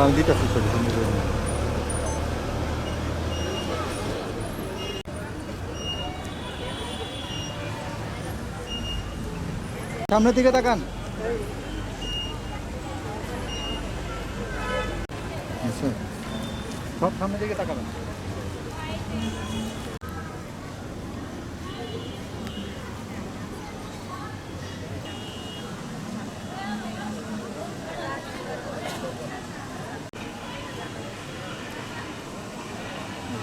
আমি দিতেছি। সামনের দিকে তাকান আচ্ছা। সব সামনের দিকে তাকাবেন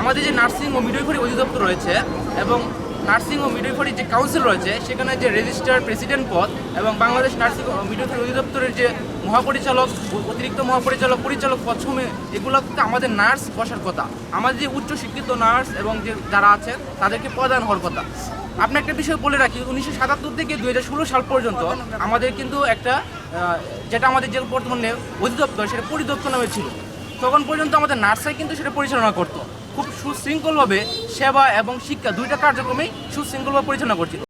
আমাদের যে নার্সিং ও মিডওয়াইফারি অধিদপ্তর রয়েছে এবং নার্সিং ও মিডওয়াইফারি যে কাউন্সিল রয়েছে, সেখানে যে রেজিস্ট্রার প্রেসিডেন্ট পদ এবং বাংলাদেশ নার্সিং ও মিডওয়াইফারি অধিদপ্তরের যে মহাপরিচালক অতিরিক্ত মহাপরিচালক, পরিচালক সমূহে এগুলোতে আমাদের নার্স বসার কথা। আমাদের যে উচ্চ শিক্ষিত নার্স এবং যে যারা আছেন তাদেরকে প্রদান হওয়ার কথা। আপনি একটা বিষয় বলে রাখি, উনিশশো সাতাত্তর থেকে দুই সাল পর্যন্ত আমাদের কিন্তু একটা যেটা আমাদের যে বর্তমানে অধিদপ্তর, সেটা পরিদপ্তর নামে ছিল। তখন পর্যন্ত আমাদের নার্সাই কিন্তু সেটা পরিচালনা করতো। খুব সুশৃঙ্খলভাবে সেবা এবং শিক্ষা দুইটা কার্যক্রমেই সুশৃঙ্খলভাবে পরিচালনা করছিল।